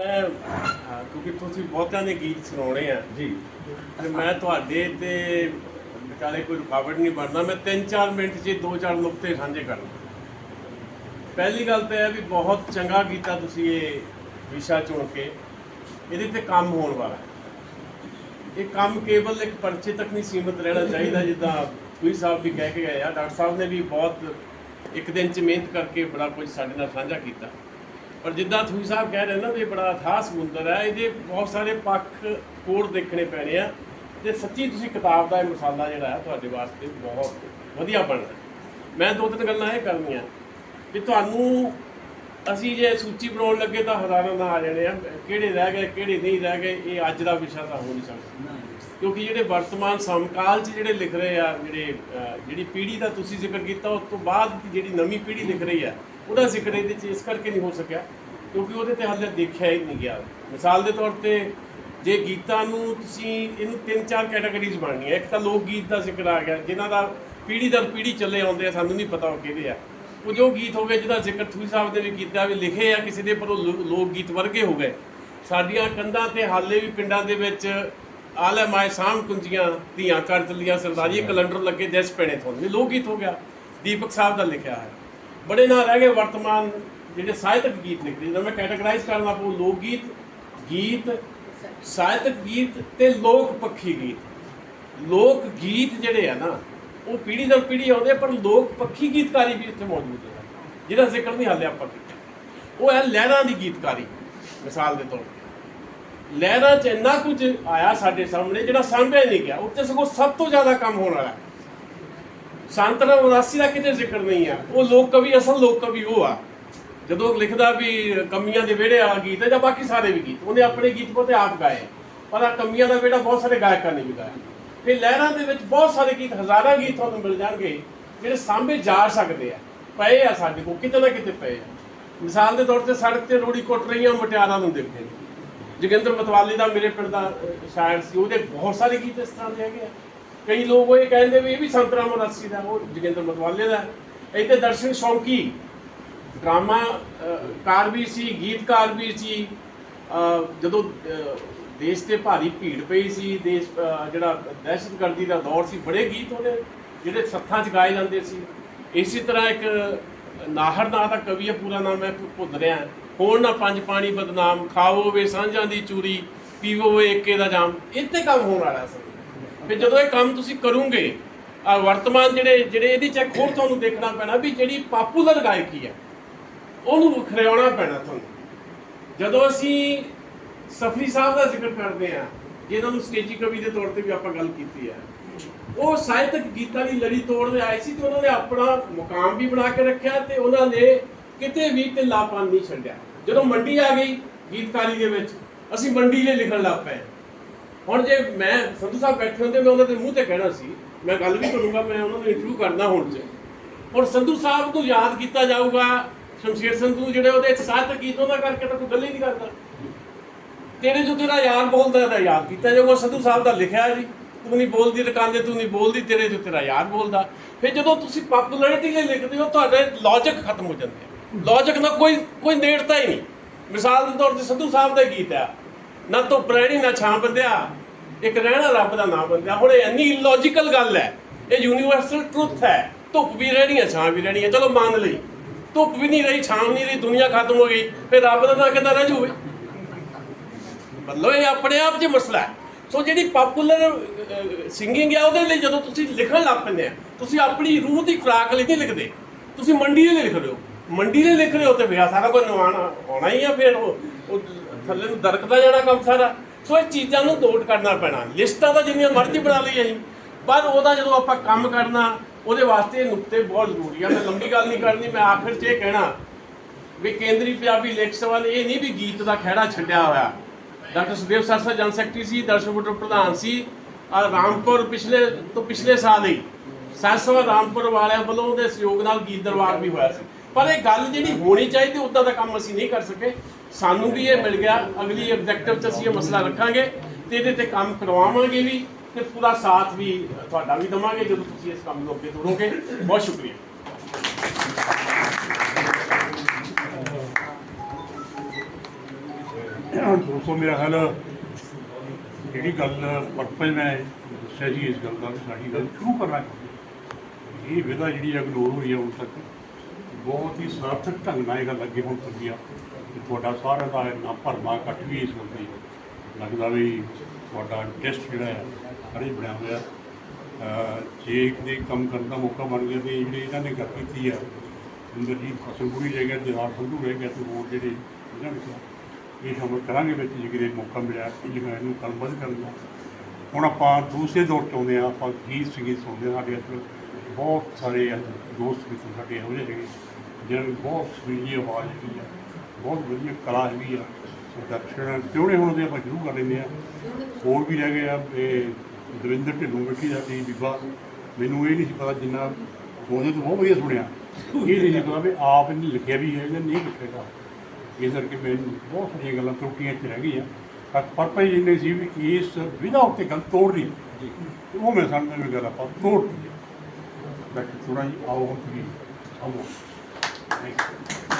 ਕਿਉਂਕਿ ਤੁਸੀਂ ਬਹੁਤਿਆਂ ਦੇ ਗੀਤ ਸੁਣਾਉਣੇ ਆ। ਜੀ। ਤੇ ਮੈਂ ਤੁਹਾਡੇ ਤੇ ਵਿਚਾਲੇ ਕੋਈ ਰੁਕਾਵਟ ਨਹੀਂ ਬਣਦਾ। ਮੈਂ 3-4 ਮਿੰਟ 'ਚ ਦੋ ਚਾਰ ਨੁਕਤੇ ਸਾਂਝੇ ਕਰਨਾ ਪਹਿਲੀ ਗੱਲ ਤਾਂ ਇਹ ਵੀ ਬਹੁਤ ਚੰਗਾ ਕੀਤਾ ਤੁਸੀਂ ਇਹ ਵਿਸ਼ਾ ਚੁਣ ਕੇ। ਇਹਦੇ ਤੇ ਕੰਮ ਹੋਣ ਵਾਲਾ ਇਹ ਕੰਮ ਕੇਵਲ ਇੱਕ ਪਰਚੇ ਤੱਕ ਨਹੀਂ ਸੀਮਿਤ ਰਹਿਣਾ ਚਾਹੀਦਾ ਜਿੱਦਾਂ ਕੋਈ ਸਾਹਿਬ ਵੀ ਕਹਿ ਕੇ ਗਏ ਆ। ਡਾਕਟਰ ਸਾਹਿਬ ਨੇ ਵੀ ਬਹੁਤ ਇੱਕ ਦਿਨ 'ਚ ਮਿਹਨਤ ਕਰਕੇ ਬੜਾ ਕੁਝ ਸਾਡੇ ਨਾਲ ਸਾਂਝਾ ਕੀਤਾ। ਪਰ ਜਿੱਦਾਂ ਤੁਸੀਂ ਸਾਹਿਬ ਕਹਿ ਰਹੇ ਨਾ ਵੀ ਇਹ ਬੜਾ ਅਥਾਹ ਸਮੁੰਦਰ ਹੈ, ਇਹਦੇ ਬਹੁਤ ਸਾਰੇ ਪੱਖ ਕੋਡ ਦੇਖਣੇ ਪੈਣੇ ਆ ਤੇ ਸੱਚੀ ਤੁਸੀਂ ਕਿਤਾਬ ਦਾ ਇਹ ਮਸਾਲਾ ਜਿਹੜਾ ਹੈ ਤੁਹਾਡੇ ਵਾਸਤੇ ਬਹੁਤ ਵਧੀਆ ਬਣਦਾ ਮੈਂ ਦੋ ਤਿੰਨ ਗੱਲਾਂ ਇਹ ਕਰਨੀਆਂ ਵੀ ਤੁਹਾਨੂੰ ਅਸੀਂ ਜੇ ਸੂਚੀ ਬਣਾਉਣ ਲੱਗੇ ਤਾਂ ਹਜ਼ਾਰਾਂ ਨਾ ਆ ਜਾਣੇ ਆ, ਕਿਹੜੇ ਰਹਿ ਗਏ, ਕਿਹੜੇ ਨਹੀਂ ਰਹਿ ਗਏ, ਇਹ ਅੱਜ ਦਾ ਵਿਸ਼ਾ ਤਾਂ ਹੋ ਨਹੀਂ ਸਕਦਾ। ਕਿਉਂਕਿ ਜਿਹੜੇ ਵਰਤਮਾਨ ਸਮਕਾਲ 'ਚ ਜਿਹੜੇ ਲਿਖ ਰਹੇ ਆ, ਜਿਹੜੇ ਜਿਹੜੀ ਪੀੜ੍ਹੀ ਦਾ ਤੁਸੀਂ ਜ਼ਿਕਰ ਕੀਤਾ, ਉਸ ਤੋਂ ਬਾਅਦ ਜਿਹੜੀ ਨਵੀਂ ਪੀੜ੍ਹੀ ਲਿਖ ਰਹੀ ਆ, ਉਹਦਾ ਜ਼ਿਕਰ ਇਹਦੇ 'ਚ ਇਸ ਕਰਕੇ ਨਹੀਂ ਹੋ ਸਕਿਆ। ਕਿਉਂਕਿ ਉਹਦੇ ਤੇ ਹਾਲੇ ਦੇਖਿਆ ਹੀ ਨਹੀਂ ਗਿਆ। ਮਿਸਾਲ ਦੇ ਤੌਰ ਤੇ ਜੇ ਗੀਤਾਂ ਨੂੰ ਤੁਸੀਂ ਇਹਨੂੰ ਤਿੰਨ ਚਾਰ ਕੈਟਾਗਰੀਜ਼ ਬਣਨੀਆਂ ਇੱਕ ਤਾਂ ਲੋਕ ਗੀਤ ਦਾ ਜ਼ਿਕਰ ਆ ਗਿਆ ਜਿਨ੍ਹਾਂ ਦਾ ਪੀੜ੍ਹੀ ਦਰ ਪੀੜ੍ਹੀ ਚੱਲੇ ਆਉਂਦੇ ਆ ਸਾਨੂੰ ਨਹੀਂ ਪਤਾ ਉਹ ਕਿਹਦੇ ਆ। ਉਹ ਜੋ ਗੀਤ ਹੋ ਗਏ ਜਿਹਦਾ ਜ਼ਿਕਰ ਤੁਸੀਂ ਸਾਹਿਬ ਨੇ ਵੀ ਕੀਤਾ ਵੀ ਲਿਖੇ ਆ ਕਿਸੇ ਦੇ ਪਰ ਉਹ ਲੋਕ ਗੀਤ ਵਰਗੇ ਹੋ ਗਏ। ਸਾਡੀਆਂ ਕੰਧਾਂ ਤੇ ਹਾਲੇ ਵੀ ਪਿੰਡਾਂ ਦੇ ਵਿੱਚ ਆਲੇ ਮਾਏ ਸਾਮ ਕੁੰਜੀਆਂ ਧੀਆਂ ਕਰ ਚੱਲੀਆਂ ਸਰਦਾਰੀ ਕੈਲੰਡਰ ਲੱਗੇ ਦਿਸ ਪੈਣੇ ਤੋਂ ਇਹ ਲੋਕ ਗੀਤ ਹੋ ਗਿਆ ਦੀਪਕ ਸਾਹਿਬ ਦਾ ਲਿਖਿਆ ਹੈ ਬੜੇ ਨਾਂ ਰਹਿ ਗਏ ਵਰਤਮਾਨ ਜਿਹੜੇ ਸਾਹਿਤਕ ਗੀਤ ਲਿਖਦੇ ਜਦੋਂ ਮੈਂ ਕੈਟਾਗਰਾਈਜ਼ ਕਰਨਾ ਪਊ ਲੋਕ ਗੀਤ ਗੀਤ ਸਾਹਿਤਕ ਗੀਤ ਤੇ ਲੋਕ ਪੱਖੀ ਗੀਤ। ਲੋਕ ਗੀਤ ਜਿਹੜੇ ਆ ਨਾ, ਉਹ ਪੀੜ੍ਹੀ ਦਰ ਪੀੜ੍ਹੀ ਆਉਂਦੇ ਪਰ ਲੋਕ ਪੱਖੀ ਗੀਤਕਾਰੀ ਵੀ ਇੱਥੇ ਮੌਜੂਦ ਹੈ ਜਿਹਦਾ ਜ਼ਿਕਰ ਨਹੀਂ ਹਾਲੇ ਆਪਾਂ ਕੀਤਾ। ਉਹ ਹੈ ਲਹਿਰਾਂ ਦੀ ਗੀਤਕਾਰੀ, ਮਿਸਾਲ ਦੇ ਤੌਰ ਤੇ। ਲਹਿਰਾਂ 'ਚ ਇੰਨਾ ਕੁਝ ਆਇਆ ਸਾਡੇ ਸਾਹਮਣੇ, ਜਿਹੜਾ ਸਾਂਭਿਆ ਨਹੀਂ ਗਿਆ ਉੱਤੇ ਸਗੋਂ ਸਭ ਤੋਂ ਜ਼ਿਆਦਾ ਕੰਮ ਹੋਣ ਵਾਲਾ ਹੈ। ਸੰਤਰਾ ਉਦਾਸੀ ਦਾ ਕਿਤੇ ਜ਼ਿਕਰ ਨਹੀਂ ਆ। ਉਹ ਲੋਕ ਕਵੀ, ਅਸਲ ਲੋਕ ਕਵੀ ਉਹ ਆ। ਜਦੋਂ ਲਿਖਦਾ ਵੀ ਕਮੀਆਂ ਦੇ ਵਿਹੜੇ ਵਾਲਾ ਗੀਤ ਹੈ ਜਾਂ ਬਾਕੀ ਸਾਰੇ ਵੀ ਗੀਤ, ਉਹਨੇ ਆਪਣੇ ਗੀਤ ਪੋਤੇ ਆਪ ਗਾਏ। ਪਰ ਆ ਕਮੀਆਂ ਦਾ ਵਿਹੜਾ ਬਹੁਤ ਸਾਰੇ ਗਾਇਕਾਂ ਨੇ ਵੀ ਗਾਇਆ। ਫਿਰ ਲਹਿਰਾਂ ਦੇ ਵਿੱਚ ਬਹੁਤ ਸਾਰੇ ਗੀਤ, ਹਜ਼ਾਰਾਂ ਗੀਤ ਤੁਹਾਨੂੰ ਮਿਲ ਜਾਣਗੇ, ਜਿਹੜੇ ਸਾਂਭੇ ਜਾ ਸਕਦੇ ਆ। ਪਏ ਆ ਸਾਡੇ ਕੋਲ, ਕਿਤੇ ਨਾ ਕਿਤੇ ਪਏ ਆ। ਮਿਸਾਲ ਦੇ ਤੌਰ ਤੇ ਸੜਕ ਤੇ ਰੋੜੀ ਕੁੱਟ ਰਹੀਆਂ ਮੁਟਿਆਰਾਂ ਨੂੰ ਦੇਖਦੇ ਨੇ। ਜੋਗਿੰਦਰ ਮਤਵਾਲੀ ਦਾ ਮੇਰੇ ਪਿੰਡ ਦਾ ਸ਼ਾਇਰ ਸੀ, ਉਹਦੇ ਬਹੁਤ ਸਾਰੇ ਗੀਤ ਇਸ ਤਰ੍ਹਾਂ ਦੇ ਹੈਗੇ ਆ। ਕਈ ਲੋਕ ਉਹ ਇਹ ਕਹਿੰਦੇ ਵੀ ਇਹ ਵੀ ਸੰਤਰਾ ਮਰਾਸੀ ਦਾ, ਉਹ ਜੋਗਿੰਦਰ ਮਤਵਾਲੇ ਦਾ। ਇੱਥੇ ਦਰਸ਼ਨ ਸ਼ੌਂਕੀ ਡਰਾਮਾ ਕਾਰ ਵੀ ਸੀ, ਗੀਤਕਾਰ ਵੀ ਸੀ ਜਦੋਂ ਦੇਸ਼ ਤੇ ਭਾਰੀ ਭੀੜ ਪਈ ਸੀ, ਦੇਸ਼ ਜਿਹੜਾ ਦਹਿਸ਼ਤਗਰਦੀ ਦਾ ਦੌਰ ਸੀ, ਬੜੇ ਗੀਤ ਉਹਦੇ ਜਿਹੜੇ ਸੱਥਾਂ 'ਚ ਗਾਏ ਜਾਂਦੇ ਸੀ। ਇਸੇ ਤਰ੍ਹਾਂ ਇੱਕ ਨਾਹਰ ਨਾਂ ਦਾ ਕਵੀ ਹੈ ਪੂਰਾ ਨਾਮ ਮੈਂ ਭੁੱਲ ਰਿਹਾ। ਹੋਣ ਨਾ ਪੰਜ ਪਾਣੀ ਬਦਨਾਮ ਖਾਵੋ ਵੇ ਸਾਂਝਾਂ ਦੀ ਚੂਰੀ, ਪੀਵੋ ਵੇ ਏਕੇ ਦਾ ਜਾਮ। ਇੱਥੇ ਕੰਮ ਹੋਣ ਵਾਲਾ ਸੀ। ਫਿਰ ਜਦੋਂ ਇਹ ਕੰਮ ਤੁਸੀਂ ਕਰੋਗੇ, ਆ ਵਰਤਮਾਨ ਜਿਹੜੇ ਜਿਹੜੇ ਇਹਦੀ ਚੈੱਕ ਹੋਰ ਤੁਹਾਨੂੰ ਦੇਖਣਾ ਪੈਣਾ ਵੀ ਜਿਹੜੀ ਪਾਪੂਲਰ ਗਾਇਕੀ ਹੈ ਉਹਨੂੰ ਵਖਰਿਆਉਣਾ ਪੈਣਾ ਤੁਹਾਨੂੰ। ਜਦੋਂ ਅਸੀਂ ਸਫਰੀ ਸਾਹਿਬ ਦਾ ਜ਼ਿਕਰ ਕਰਦੇ ਆ ਜਿਹਨਾਂ ਨੂੰ ਸਟੇਜੀ ਕਵੀ ਦੇ ਤੌਰ ਤੇ ਵੀ ਆਪਾਂ ਗੱਲ ਕੀਤੀ ਹੈ, ਉਹ ਸਾਹਿਤਕ ਗੀਤਾਂ ਦੀ ਲੜੀ ਤੋੜਦੇ ਆਏ ਸੀ ਤੇ ਉਹਨਾਂ ਨੇ ਆਪਣਾ ਮੁਕਾਮ ਵੀ ਬਣਾ ਕੇ ਰੱਖਿਆ ਤੇ ਉਹਨਾਂ ਨੇ ਕਿਤੇ ਵੀ ਢਿੱਲਾਪਨ ਨਹੀਂ ਛੱਡਿਆ। ਜਦੋਂ ਮੰਡੀ ਆ ਗਈ ਗੀਤਕਾਰੀ ਦੇ ਵਿੱਚ, ਅਸੀਂ ਮੰਡੀ ਲਈ ਲਿਖਣ ਲੱਗ ਪਏ। ਹੁਣ ਜੇ ਮੈਂ ਸੰਧੂ ਸਾਹਿਬ ਬੈਠੇ ਹੁੰਦੇ, ਮੈਂ ਉਹਨਾਂ ਦੇ ਮੂੰਹ ਤੇ ਕਹਿਣਾ ਸੀ, ਮੈਂ ਗੱਲ ਵੀ ਕਰੂੰਗਾ ਮੈਂ ਉਹਨਾਂ ਨੂੰ ਇੰਟਰਵਿਊ ਕਰਨਾ ਹੁਣ ਚ ਹੁਣ ਸੰਧੂ ਸਾਹਿਬ ਨੂੰ ਯਾਦ ਕੀਤਾ ਜਾਊਗਾ ਸ਼ਮਸ਼ੀਰ ਸੰਧੂ ਜਿਹੜੇ ਉਹਦੇ ਸਾਹਿਤਕ ਗੀਤ, ਉਹਨਾਂ ਕਰਕੇ ਤਾਂ ਕੋਈ ਗੱਲ ਹੀ ਨਹੀਂ ਕਰਦਾ। ਤੇਰੇ ਜੋ ਤੇਰਾ ਯਾਰ ਬੋਲਦਾ ਤਾਂ ਯਾਦ ਕੀਤਾ ਜਾਊਗਾ। ਸੰਧੂ ਸਾਹਿਬ ਦਾ ਲਿਖਿਆ ਜੀ, ਤੂੰ ਨਹੀਂ ਬੋਲਦੀ ਰਕਾਂਦੇ ਤੂੰ ਨਹੀਂ ਬੋਲਦੀ, ਤੇਰੇ ਜੋ ਤੇਰਾ ਯਾਰ ਬੋਲਦਾ। ਫਿਰ ਜਦੋਂ ਤੁਸੀਂ ਪਪੂਲੈਰਿਟੀ ਲਈ ਲਿਖਦੇ ਹੋ, ਤੁਹਾਡੇ ਲੌਜਿਕ ਖਤਮ ਹੋ ਜਾਂਦੇ ਆ। ਨਾਲ ਕੋਈ ਕੋਈ ਨੇੜਤਾ ਹੀ ਨਹੀਂ। ਮਿਸਾਲ ਦੇ ਤੌਰ ਤੇ ਸੰਧੂ ਸਾਹਿਬ ਦਾ ਗੀਤ ਆ ਨਾ ਧੁੱਪ ਰਹਿਣੀ ਨਾ ਛਾਂ ਬੰਦਿਆ। ਇੱਕ ਰਹਿਣਾ ਰੱਬ ਦਾ ਨਾਮ ਬੰਦਿਆ। ਹੁਣ ਇਹ ਇੰਨੀ ਇਲੌਜੀਕਲ ਗੱਲ ਹੈ, ਇਹ ਯੂਨੀਵਰਸਲ ਟਰੁੱਥ ਹੈ। ਧੁੱਪ ਵੀ ਰਹਿਣੀ ਹੈ, ਛਾਂ ਵੀ ਰਹਿਣੀ ਹੈ। ਚਲੋ ਮੰਨ ਲਈ। ਧੁੱਪ ਵੀ ਨਹੀਂ ਰਹੀ, ਛਾਂ ਵੀ ਨਹੀਂ ਰਹੀ, ਦੁਨੀਆ ਖਤਮ ਹੋ ਗਈ। ਫਿਰ ਰੱਬ ਦਾ ਨਾਂ ਕਿੱਦਾਂ ਰਹਿ ਜਾਊਗਾ? ਮਤਲਬ ਇਹ ਆਪਣੇ ਆਪ 'ਚ ਮਸਲਾ ਹੈ। ਸੋ ਜਿਹੜੀ ਪਪੂਲਰ ਸਿੰਗਿੰਗ ਹੈ ਉਹਦੇ ਲਈ ਜਦੋਂ ਤੁਸੀਂ ਲਿਖਣ ਲੱਗ ਪੈਂਦੇ ਆ, ਤੁਸੀਂ ਆਪਣੀ ਰੂਹ ਦੀ ਖੁਰਾਕ ਲਈ ਨਹੀਂ ਲਿਖਦੇ। ਤੁਸੀਂ ਮੰਡੀ ਲਈ ਲਿਖ ਰਹੇ ਹੋ। ਮੰਡੀ ਲਈ ਲਿਖ ਰਹੇ ਹੋ ਤੇ ਵਿਆਹ ਸਾਰਾ ਕੁਝ ਨਵਾਣਾ ਆਉਣਾ ਹੀ ਆ, ਫਿਰ ਉਹ ਥੱਲੇ ਨੂੰ ਦਰਕਦਾ ਜਾਣਾ ਕੰਮ ਸਾਰਾ। ਸੋ ਇਹ ਚੀਜ਼ਾਂ ਨੂੰ ਨੋਟ ਕਰਨਾ ਪੈਣਾ। ਲਿਸਟਾਂ ਤਾਂ ਜਿੰਨੀਆਂ ਮਰਜ਼ੀ ਬਣਾ ਲਈ ਅਸੀਂ, ਪਰ ਉਹਦਾ ਜਦੋਂ ਆਪਾਂ ਕੰਮ ਕਰਨਾ ਉਹਦੇ ਵਾਸਤੇ ਇਹ ਨੁਕਤੇ ਬਹੁਤ ਜ਼ਰੂਰੀ ਆ। ਮੈਂ ਲੰਬੀ ਗੱਲ ਨਹੀਂ ਕਰਨੀ, ਮੈਂ ਆਖਿਰ 'ਚ ਇਹ ਕਹਿਣਾ ਵੀ ਕੇਂਦਰੀ ਪੰਜਾਬੀ ਲੇਖ ਸਭਾ ਨੇ ਇਹ ਨਹੀਂ ਵੀ ਗੀਤ ਦਾ ਖਹਿੜਾ ਛੱਡਿਆ ਹੋਇਆ। ਡਾਕਟਰ ਸੁਦੇਵ ਸਰਸਾ ਜਨ ਸੈਕਟਰੀ ਸੀ ਦਰਸ਼ਨ ਬੁੱਟਰ ਪ੍ਰਧਾਨ ਸੀ ਆ ਰਾਮਪੁਰ ਪਿਛਲੇ ਤੋਂ ਪਿਛਲੇ ਸਾਲ ਹੀ। ਸਰਸਵਾ ਰਾਮਪੁਰ ਵਾਲਿਆਂ ਵੱਲੋਂ ਉਹਦੇ ਸਹਿਯੋਗ ਨਾਲ ਗੀਤ ਦਰਬਾਰ ਵੀ ਹੋਇਆ ਸੀ। ਪਰ ਇਹ ਗੱਲ ਜਿਹੜੀ ਹੋਣੀ ਚਾਹੀਦੀ, ਉਦਾਂ ਦਾ ਕੰਮ ਅਸੀਂ ਨਹੀਂ ਕਰ ਸਕੇ। ਸਾਨੂੰ ਵੀ ਇਹ ਮਿਲ ਗਿਆ। ਅਗਲੀ ਆਬਜੈਕਟਿਵ 'ਚ ਅਸੀਂ ਇਹ ਮਸਲਾ ਰੱਖਾਂਗੇ ਤੇ ਇਹਦੇ ਤੇ ਕੰਮ ਕਰਵਾਵਾਂਗੇ ਵੀ। ਤੇ ਪੂਰਾ ਸਾਥ ਵੀ ਤੁਹਾਡਾ ਵੀ ਦਵਾਂਗੇ ਜਦੋਂ ਤੁਸੀਂ ਇਸ ਕੰਮ ਨੂੰ ਅੱਗੇ ਤੋਰੋਗੇ। ਬਹੁਤ ਸ਼ੁਕਰੀਆ। ਦੋਸਤੋ, ਮੇਰਾ ਖਿਆਲ ਜਿਹੜੀ ਗੱਲ ਪਰਪਸ ਮੈਂ ਦੱਸਿਆ ਜੀ, ਇਸ ਗੱਲ ਦਾ ਸਾਡੀ ਗੱਲ ਸ਼ੁਰੂ ਕਰਨਾ ਇਹ ਵਿਧਾ ਜਿਹੜੀ ਇਗਨੋਰ ਹੋਈ ਹੈ ਹੁਣ ਤੱਕ, ਬਹੁਤ ਹੀ ਸਾਰਥਕ ਢੰਗ ਨਾਲ ਇਹ ਗੱਲ ਅੱਗੇ ਹੁਣ ਚੱਲੀ ਆ ਤੇ ਤੁਹਾਡਾ ਸਾਰਿਆਂ ਦਾ ਇੰਨਾ ਭਰਮਾ ਇਕੱਠ ਵੀ ਇਸ ਗੱਲ ਦੀ ਲੱਗਦਾ ਵੀ ਤੁਹਾਡਾ ਟੈਸਟ ਜਿਹੜਾ ਹੈ ਸਾਰੇ ਬਣਿਆ ਹੋਇਆ। ਜੇ ਕਿਤੇ ਕੰਮ ਕਰਨ ਦਾ ਮੌਕਾ ਬਣ ਗਿਆ ਤੇ ਜਿਹੜੇ ਇਹਨਾਂ ਨੇ ਗੱਲ ਕੀਤੀ ਆ ਇੰਦਰਜੀਤ ਫਸਲਪੁਰੀ ਰਹਿ ਗਿਆ ਦਿਦਾਰ ਸੰਧੂ ਰਹਿ ਗਿਆ ਤੇ ਹੋਰ ਜਿਹੜੇ ਇਹਨਾਂ ਵਿੱਚ ਇਹ ਸ਼ਾਮਲ ਕਰਾਂਗੇ ਵਿੱਚ, ਜੇ ਕਿਤੇ ਮੌਕਾ ਮਿਲਿਆ ਜਿਹੜਾ ਇਹਨੂੰ ਕਲਮਬੱਧ ਕਰਨ ਦਾ ਹੁਣ ਆਪਾਂ ਦੂਸਰੇ ਦੌਰ ਚ ਆਉਂਦੇ ਹਾਂ, ਆਪਾਂ ਗੀਤ ਸੰਗੀਤ ਸੁਣਦੇ ਹਾਂ, ਸਾਡੇ ਇੱਥੇ ਬਹੁਤ ਸਾਰੇ ਦੋਸਤ ਮਿੱਤਰ ਸਾਡੇ ਇਹੋ ਜਿਹੇ ਹੈਗੇ, ਜਿਹਨਾਂ ਦੀ ਬਹੁਤ ਸੁਰੀਲੀ ਆਵਾਜ਼ ਹੈਗੀ ਆ ਬਹੁਤ ਵਧੀਆ ਕਲਾ ਹੈਗੀ ਆ ਦਰਸ਼ਨ ਕਿਉਂ ਹੁਣ ਉਹਦੇ ਆਪਾਂ ਸ਼ੁਰੂ ਕਰ ਲੈਂਦੇ ਆ ਹੋਰ ਵੀ ਰਹਿ ਗਏ ਆ, ਇਹ ਦਵਿੰਦਰ ਢਿੱਲੋਂ ਬੈਠੀ ਸਾਡੀ ਬੀਬਾ। ਮੈਨੂੰ ਇਹ ਨਹੀਂ ਸੀ ਪਤਾ ਜਿੰਨਾ ਉਹਦੇ ਤੋਂ ਬਹੁਤ ਵਧੀਆ ਸੁਣਿਆ। ਇਹ ਨਹੀਂ ਸੀ ਪਤਾ ਵੀ ਆਪ ਇਹਨੇ ਲਿਖਿਆ ਵੀ ਹੈ ਜਾਂ ਨਹੀਂ ਲਿਖੇਗਾ ਇਸ ਕਰਕੇ ਮੈਨੂੰ ਬਹੁਤ ਸਾਰੀਆਂ ਗੱਲਾਂ ਤਰੁੱਟੀਆਂ ਚ ਰਹਿ ਗਈਆਂ। ਪਰ ਪਰਪਸ ਜਿੰਨੇ ਸੀ ਵੀ ਇਸ ਵਿਧਾ ਉੱਤੇ ਗੱਲ ਤੋੜਨੀ ਤੇ ਉਹ ਮੈਂ ਸਮਝਦਾ ਵੀ ਗੱਲ ਆਪਾਂ ਤੋੜ ਦਿੱਤੀ ਬਾਕੀ ਥੋੜਾ ਜਿਹਾ ਆਓ ਹੁਣ ਤੁਸੀਂ। ਆਓ। Thank you.